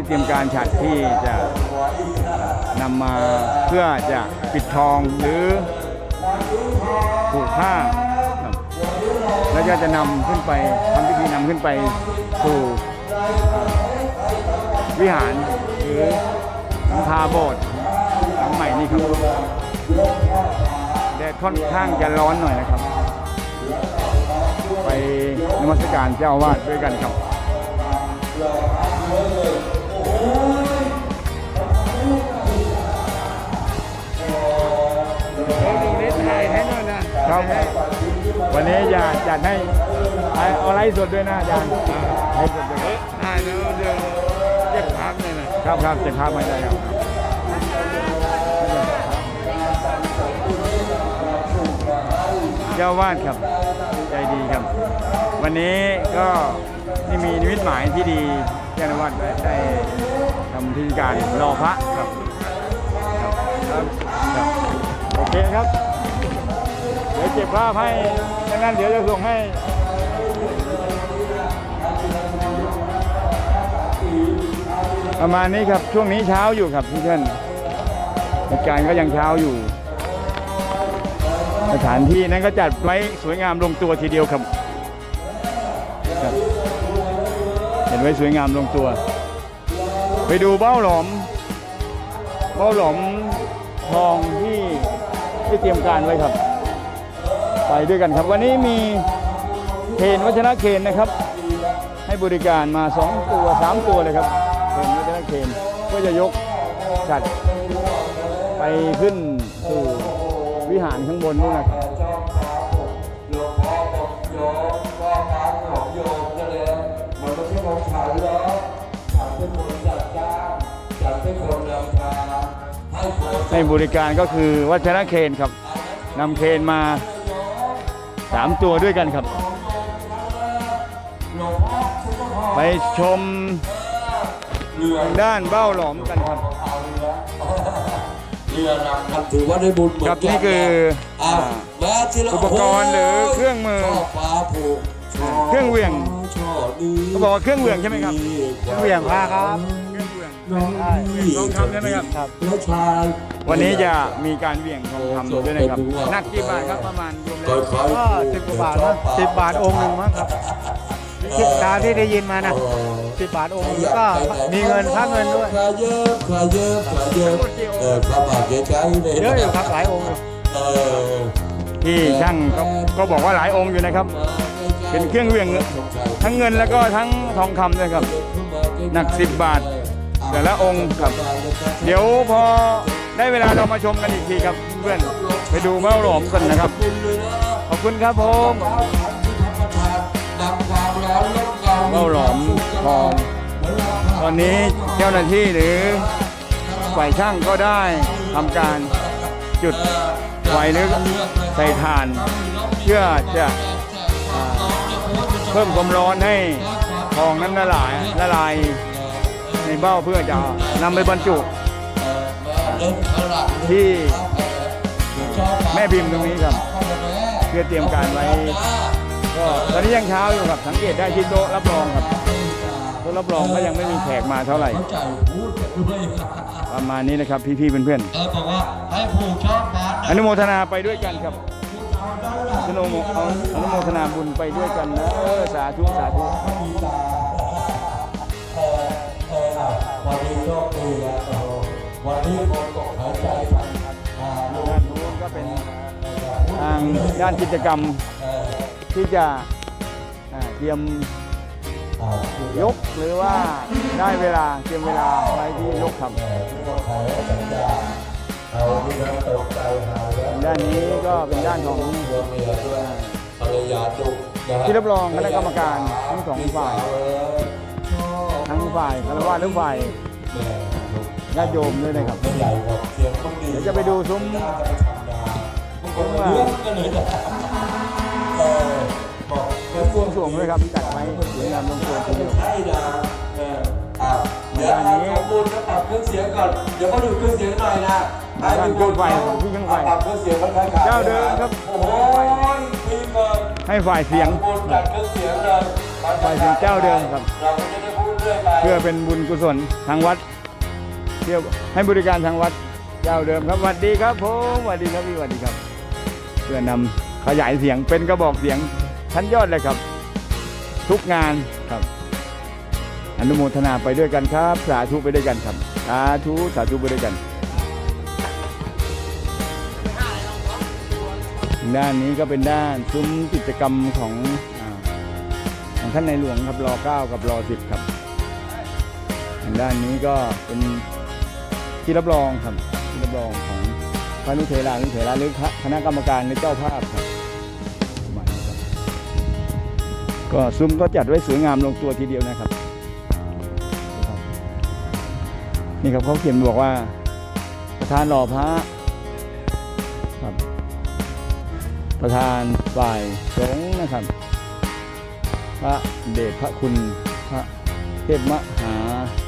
ที่เตรียมการฉัดที่จะนำมาเพื่อจะปิดทองหรือผูกผ้า แล้วก็จะนำขึ้นไปทำพิธีนำขึ้นไปสู่วิหารหรือหลังคาโบสถ์หลังใหม่นี่ครับแดดค่อนข้างจะร้อนหน่อยนะครับ ไปนมัสการเจ้าอาวาดด้วยกันครับ ครับวันนี้อยากจัดให้เอาไลฟ์สดด้วยนะอาจารย์ไลฟ์สดด้วยครับได้แล้วเดี๋ยวเก็บภาพเลยนะครับครับเจ็บภาพมาได้ครับเจ้าวาดครับใจดีครับ วันนี้ก็นี่มีนิมิตหมายที่ดีเจ้าวาดได้ำพิธีการรอพระครับครับครับโอเคครับ เดี๋ยวเก็บภาพให้ดังนั้นเดี๋ยวจะส่งให้ประมาณนี้ครับช่วงนี้เช้าอยู่ครับพี่เพื่อนเหตุการณ์ก็ยังเช้าอยู่ สถานที่นั้นก็จัดไว้สวยงามลงตัวทีเดียวครับครับเห็นไว้สวยงามลงตัว ไปดูเบ้าหลอม เบ้าหลอมทองที่ที่เตรียมการไว้ครับ ไปด้วยกันครับ วันนี้มีเคนวัชระเคนนะครับ ให้บริการมาสองตัวสามตัวเลยครับเคนวัชระเคนก็จะยกจัดไปขึ้นสู่วิหารข้างบนนู่นนะครับโยมพ่อบอกาทางของยมก็เลยมันไม่ใช่ของฉันแล้ว ให้คนให้บริการก็คือวัชระเคนครับนำเคนมาสามตัวด้วยกันครับหลวงพ่อชุกพ่อไปชมเรือทางด้านเบ้าหลอมกันครับเอาเรือเรือนำครับถือว่าได้บุญเหมือนครักับนี่คืออ้าวแม้ที่เราอุปกรณ์หรือเครื่องมือช่ฟ้าผูกช่เครื่องเหวี่ยงช่อนี้เขาบอกว่าเครื่องเหวี่ยงใช่ไหมครับเหวี่ยงพาครับ เครื่องเหวี่ยงน้องทองคำใช่ไหมครับแล้วชายวันนี้จะมีการเหวี่ยงทองคำด้วยนะครับหนักกี่บาทครับประมาณรวมแล้วก็สิบกว่าบาทนะสิบบาทองค์หนึ่งมั้งครับคิดตามที่ได้ยินมานะสิบบาทองค์หนึ่งแล้วก็มีเงินค่าเงินด้วยขาเยอะขาเยอะขาเยอะเออพระบาทใกล้ๆเลยเยอะอยู่ครับหลายองค์อยู่เออที่ช่างก็ก็บอกว่าหลายองค์อยู่นะครับ เป็นเครื่องเหวี่ยงทั้งเงินแล้วก็ทั้งทองคำด้วยครับ หนัก10บาท แต่ละองค์ครับ เดี๋ยวพอได้เวลาเรามาชมกันอีกทีครับเพื่อนไปดูเบ้าหลอมกันนะครับ ขอบคุณครับผมเบ้าหลอมทองตอนนี้เจ้าหน้าที่หรือฝ่ายช่างก็ได้ทำการจุดไฟหรือใส่ถ่าน เพื่อจะเพิ่มความร้อนให้ทองนั้นละลายละลาย ในเบ้าเพื่อจะนำไปบรรจุที่แม่พิมพ์ตรงนี้ครับ เพื่อเตรียมการไว้ก็ตอนนี้ยังเช้าอยู่ครับสังเกตได้ที่โต๊ะรับรองครับโต๊ะรับรองก็ยังไม่มีแขกมาเท่าไหร่ประมาณนี้นะครับพี่ๆเพื่อนๆอนุโมทนาไปด้วยกันครับอนุโมเอาอนุโมทนาบุญไปด้วยกันนะเออสาธุสาธุ วันนี้โชคดีแล้วโอ้โหวันนี้คนตกหายใจพันอ่าลูกด้านนู้นก็เป็นทางด้านกิจกรรมเออที่จะอ่าเตรียมอ่ายกหรือว่าได้เวลาเตรียมเวลาไว้ที่ยกครับเออทุกคนขอให้สัญญาเอาที่นั้นตกใจหายแล้วด้านนี้ก็เป็นด้านของตัวเมียด้วยภรรยาดุนะฮะที่รับรองคณะกรรมการทั้งสองฝ่ายเออชอบทั้งฝ่ายคารวะหรือฝ่ายแม่ลูก ญาติโยมด้วยนะครับไม่ใหญ่หรอกเสียงต้องดีเดี๋ยวจะไปดูซุ้มน่าจะไปทำนาคนละเรื่องกันเลยนะเออบอกเพื่อนบวงสรวงด้วยครับจัดไว้สวยงามลงตัวทีเดียวใช่นะเอออะเดี๋ยวด้านนี้ทำบุญแล้วปรับเครื่องเสียงก่อน เดี๋ยวก็ดูเครื่องเสียงหน่อยนะด้านเครื่องไฟของพี่เครื่องไฟปรับเครื่องเสียงค่อนข้างขาดเจ้าเดิมครับ โอ้โหพี่เกินให้ฝ่ายเสียงทำบุญจัดเครื่องเสียงเลยไปถึงเจ้าเดิมครับเราก็จะได้พูดเรื่อยไปเพื่อเป็นบุญกุศลทางวัด เพื่อให้บริการทางวัดเจ้าเดิมครับสวัสดีครับผมสวัสดีครับพี่สวัสดีครับ เพื่อนำขยายเสียงเป็นกระบอกเสียงชั้นยอดเลยครับ ทุกงานครับ อนุโมทนาไปด้วยกันครับ สาธุไปด้วยกันครับสาธุสาธุไปด้วยกัน ด้านนี้ก็เป็นด้านซุ้มกิจกรรมของอของท่านในหลวงครับรอ9กับรอ10ครับ ด้านนี้ก็เป็น ที่รับรองครับที่รับรองของพระนุเทรานุเทราหรือคณะกรรมการหรือเจ้าภาพครับประมาณนี้ครับ ก็ซุ้มก็จัดไว้สวยงามลงตัวทีเดียวนะครับ นี่ครับเขาเขียนบอกว่า ประธานหล่อพระครับ ประธานฝ่ายสงฆ์นะครับ พระเดชพระคุณพระเทพมหา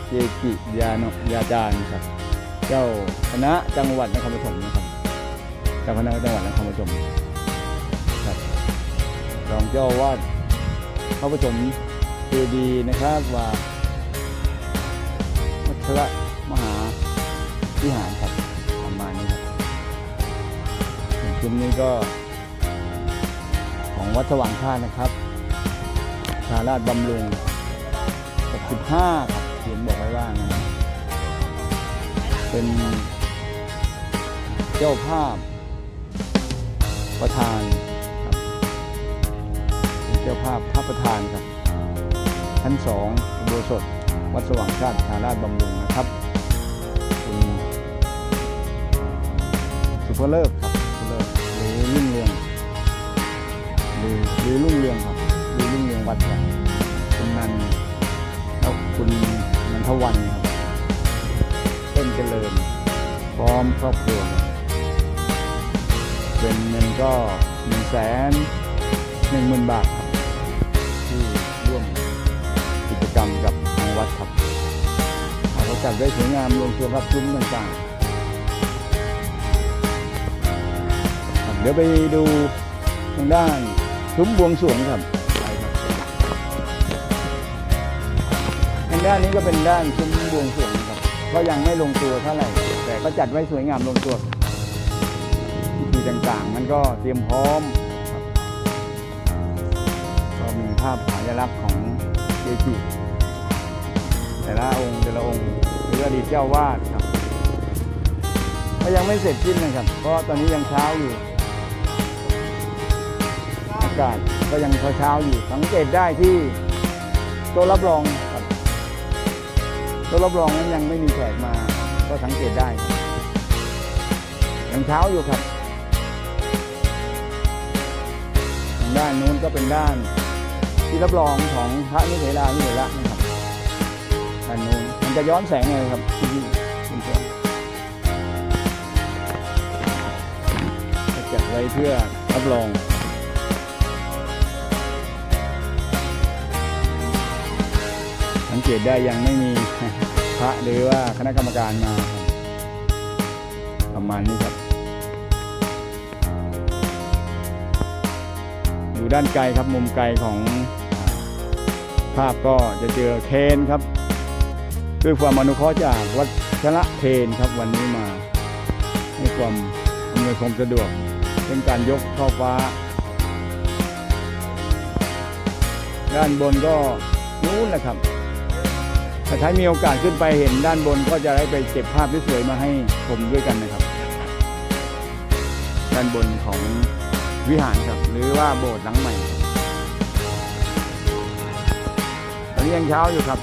เจกิยานยาจารย์ครับ เจ้าคณะจังหวัดนครปฐมนะครับเจ้าคณะจังหวัดนครปฐมครับรองเจ้าวาดพระปฐมเจดีนะครับว่าวัชระมหาวิหารครับประมาณนี้ครับชุมนี้ก็ ของวัดสว่างท่านะครับชาราชบำรุง65ครับเขียนบอกไว้ว่านะ เป็นเจ้าภาพประธานครับเป็นเจ้าภาพพระประธานครับชั้นสองอุโบสถวัดสว่างชาติชาราชบำรุงนะครับคุณสุภเลิกครับสุภเลิกหรือรุ่งเรืองหรือหรือรุ่งเรืองครับหรือรุ่งเรืองวัดครับคุณนันแล้วคุณนันทวัน อมครอบครัวเป็นเงินก็หนึ่งแสนหนึ่งหมื่นบาทครับที่ร่วมกิจกรรมกับทางวัดครับเขาจัดได้สวยงามลงตัวครับซุ้มต่างๆเดี๋ยวไปดูทางด้านซุ้มบวงสรวงครับไปครับทางด้านนี้ก็เป็นด้านซุ้มบวงสรวงครับก็ยังไม่ลงตัวเท่าไหร่ แต่ก็จัดไว้สวยงามลงตัวพิธีต่างๆ มันก็เตรียมพร้อมครับก็มีภาพสัญลักษณ์ของเจจิแต่ละองค์แต่ละองค์หรืออดีตเจ้าวาดครับก็ยังไม่เสร็จสิ้นนะครับ เพราะตอนนี้ยังเช้าอยู่อากาศก็ยังเช้าๆอยู่สังเกตได้ที่โต๊ะรับรองครับโต๊ะรับรองนั้นยังไม่มีแขกมา ก็สังเกตได้ยังเช้าอยู่ครับทางด้านนู้นก็เป็นด้านที่รับรองของพระนิเทรานิเทระนะครับด้านนู้นมันจะย้อนแสงเลยครับที่คุณผู้ชมจัดไว้เพื่อรับรองสังเกตได้ยังไม่มี ระหรือว่าคณะกรรมการมาประมาณนี้ครับ อยู่ด้านไกลครับมุมไกลของภาพก็จะเจอเคนครับ ด้วยความอนุเคราะห์จากวัชระเคนครับวันนี้มาให้ความอำนวยความสะดวกเป็นการยกเข้าฟ้า ด้านบนก็นู้นแหละครับ แต่ถ้ามีโอกาสขึ้นไปเห็นด้านบนก็จะได้ไปเก็บภาพที่สวยมาให้ชมด้วยกันนะครับ ด้านบนของวิหารครับ หรือว่าโบสถ์หลังใหม่ ตอนนี้ยังเช้าอยู่ครับ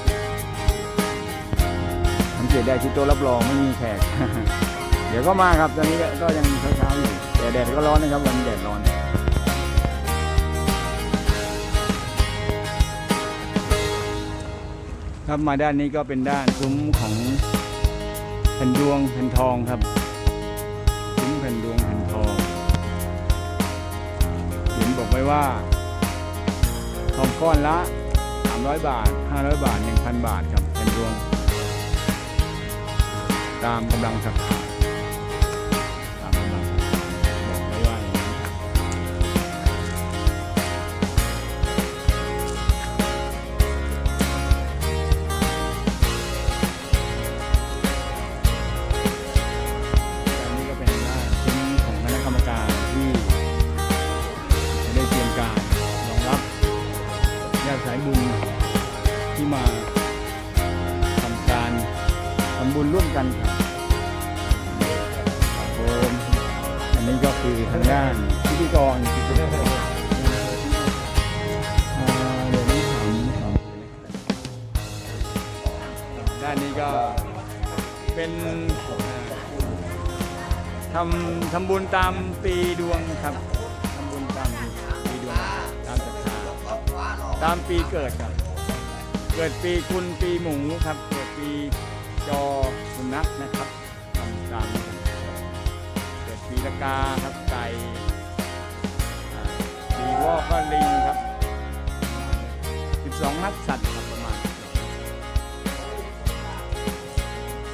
สังเกตได้ที่โต๊ะรับรองไม่มีแขก เดี๋ยวก็มาครับ ตอนนี้ก็ยังเช้าๆอยู่แต่แดดก็ร้อนนะครับวันแดดร้อน ครับมาด้านนี้ก็เป็นด้านซุ้มของแผ่นดวงแผ่นทองครับซุ้มแผ่นดวงแผ่นทองเห็นบอกไว้ว่าทองก้อนละ 300 บาท 500 บาท 1,000 บาทครับแผ่นดวง ตามกำลังศรัทธา กรอ่าเดี๋ยวนี้ถามถามด้านนี้ก็เป็นอ่าทำทำบุญตามปีดวงครับทำบุญตามปีดวงตามศรัทธาตามปีเกิดครับ เกิดปีคุณปีหมูครับ เกิดปีจอสุนัขนะครับทำตามนี้ครับเกิดปีละกาครับไก่อ่า ปีวอกก็ลิงครับ 12 นักสัตว์ครับประมาณ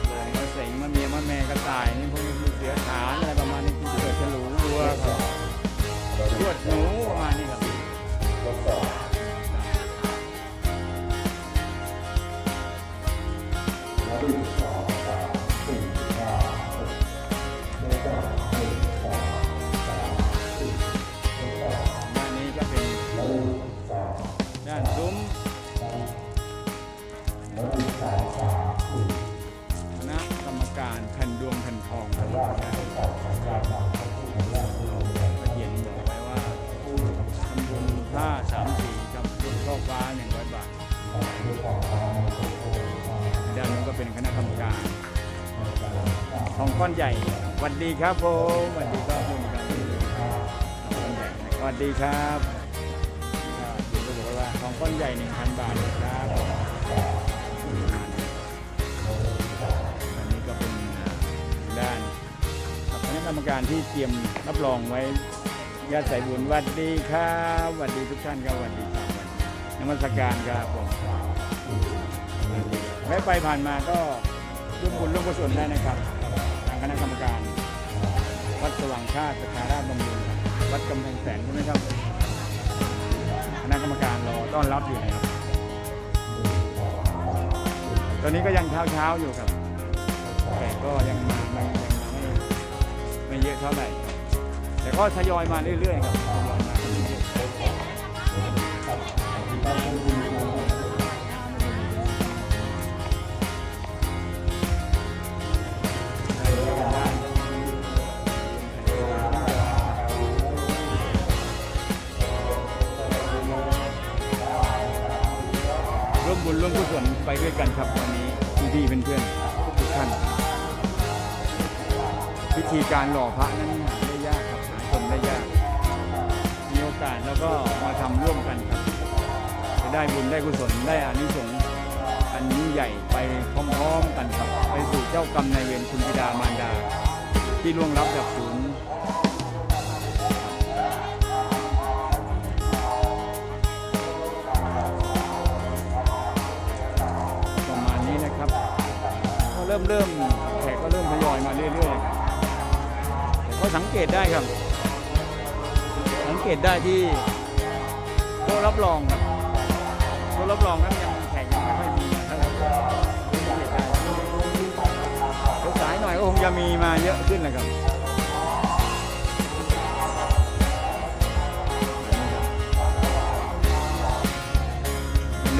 เดินมาเสงมาเมียมาแม่กระต่ายนี่พวกนี้มีเสือฐานอะไรประมาณนี้ที่เกิดฉลูวัวครับลวดหนูารแผ่นดวงแผ่นทองครับก็เขียนบอกไว้ว่าทำบุญผ้าสามสีกับบุญช่อบฟ้าหนึ่งร้อยบาทด้านนู้นก็เป็นคณะกรรมการทองก้อนใหญ่สวัสดีครับผมสวัสดีครับคุณครับสวัสดีครับก็คุณก็บอกว่าทองก้อนใหญ่1,000บาทนะครับ การที่เตรียมรับรองไว้ญาติสายบุญวัสดีครับวัสดีทุกท่านครับวัสดีครับนมัสการครับผมแวะไปผ่านมาก็ร่วมบุญร่วมกุศลได้นะครับทางคณะกรรมการ วัดสว่างชาติประชาราชบำรุงวัดกำแพงแสนใช่ไหมครับคณะกรรมการรอต้อนรับอยู่นะครับ ตอนนี้ก็ยังเช้าเช้าๆอยู่ครับ แต่ก็ยังมา เยอะเท่าไหร่ แต่ก็ทยอยมาเรื่อยๆครับทยอยมาเรื่อยๆร่วมบุญร่วมกุศลไปด้วยกันครับวันนี้พี่ๆเพื่อนๆทุกท่าน วิธีการหล่อพระนั้นหาได้ยากครับหาชมได้ยาก มีโอกาสแล้วก็มาทำร่วมกันครับ จะได้บุญได้กุศลได้อานิสงส์อันยิ่งใหญ่ไปพร้อมๆกันครับ ไปสู่เจ้ากรรมนายเวรคุณบิดามารดา ที่ล่วงลับจากศูนย์ประมาณนี้นะครับเริ่มเริ่ม็สังเกตได้ครับ สังเกตได้ที่โต๊ะรับรองครับโต๊ะรับรองนั้นยังแขกยังไม่ค่อยมีเท่าไหร่สังเดี๋ยวสายหน่อยก็คงจะมีมาเยอะขึ้นนะครับ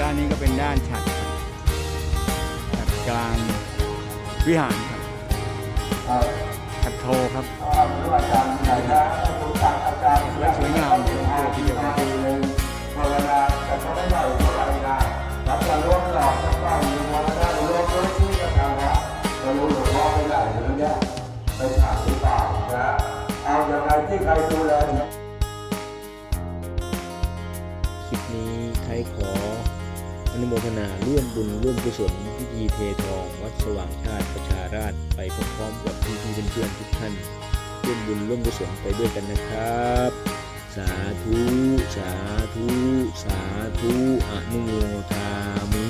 ด้านนี้ก็เป็นด้านฉัดฉัดกลางวิหารครับ ทครับอาจารย์ไหนนะคุณตักอาจารย์และสวยงามลงตัวทีเดียวครับปีหนึ่งภาวนาแต่เขาได้ให้เท่าไหร่นะรับจะร่วมหลอกสักบ้างหนึ่งวันได้ร่วมด้วยที่กระทำนะเรารู้หลวงพ่อไปไหนหรือเนี่ยไปถามหรือเปล่านะเอาอย่างไรที่ใครดูแลยคลิปนี้ใครขอ อนุโมทนาร่วมบุญร่วมกุศลพิธีเททอง วัดสว่างชาติประชาราชไปพร้อมๆกับพี่พี่ๆเพื่อนๆทุกท่านร่วมบุญร่วมกุศลไปด้วยกันนะครับ สาธุ สาธุ สาธุอนุโมทามิ